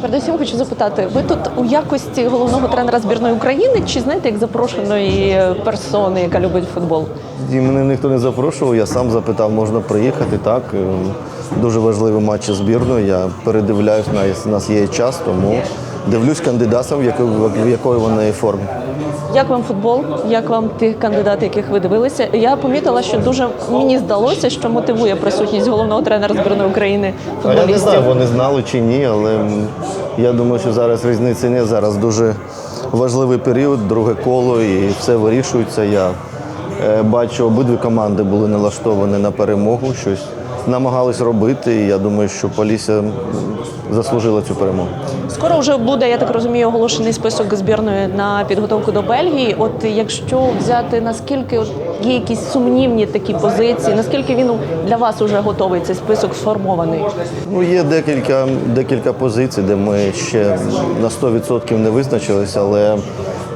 Передусім хочу запитати, ви тут у якості головного тренера збірної України чи знаєте як запрошеної персони, яка любить футбол? І мене ніхто не запрошував, я сам запитав, можна приїхати. Так, Ем, дуже важливі матчі збірної. Я передивляюсь, у нас- є час, тому дивлюсь якої, в якої вони формі. Як вам футбол? Як вам ті кандидати, яких ви дивилися? Я помітила, що дуже мені здалося, що мотивує присутність головного тренера збірної України А я не знаю, вони знали чи ні, але я думаю, що зараз різниці не зараз дуже важливий період, друге коло і все вирішується. Я е, бачу, обидві команди були налаштовані на перемогу, щось намагались робити. І я думаю, що Полісся заслужила цю перемогу. Скоро вже буде, я так розумію, оголошений список збірної на підготовку до Бельгії. От якщо взяти наскільки є якісь сумнівні такі позиції, наскільки він для вас вже готовий цей список сформований? Ну, є декілька, декілька позицій, де ми ще на 100% не визначилися, але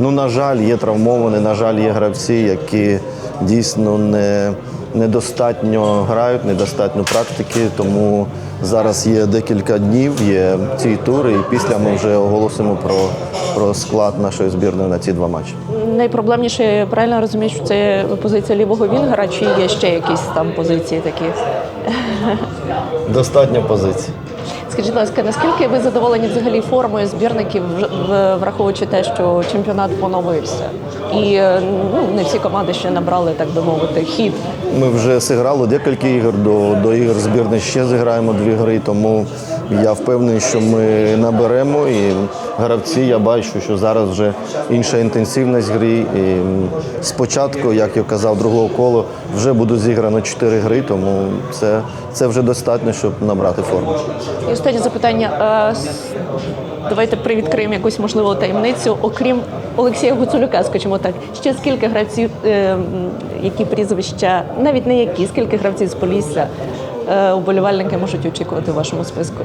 ну, на жаль, є травмовані, на жаль, є гравці, які дійсно не, недостатньо грають, недостатньо практики. Тому зараз є декілька днів, є ці тури, і після ми вже оголосимо про, про склад нашої збірної на ці два матчі. Найпроблемніше, правильно розумієш, що це позиція лівого вінгера, чи є ще якісь там позиції такі? Достатньо позицій. Скажіть, будь ласка, наскільки ви задоволені взагалі формою збірників, враховуючи те, що чемпіонат поновився? І ну, не всі команди ще набрали, так би мовити, хід. Ми вже зіграли декілька ігор. До, до ігор збірних. ще зіграємо дві гри, тому я впевнений, що ми наберемо. І гравці я бачу, що зараз вже інша інтенсивність гри. І спочатку, як я казав, другого колу вже буде зіграно чотири гри, тому це, це вже достатньо, щоб набрати форму. І останнє запитання. Давайте привідкриємо якусь можливу таємницю. Окрім Олексія Гуцулюка, скажімо так, ще скільки гравців, е, які прізвища, навіть не які, скільки гравців з Полісся уболівальники можуть очікувати в вашому списку?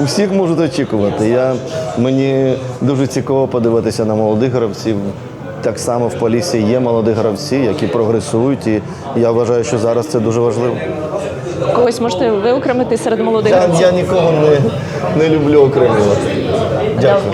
Усіх можуть очікувати. Я, мені дуже цікаво подивитися на молодих гравців. Так само в Полісі є молоді гравці, які прогресують, і я вважаю, що зараз це дуже важливо. Когось можете виокремити серед молодих Я, гравців? я нікого не, не люблю окремлювати. Дякую.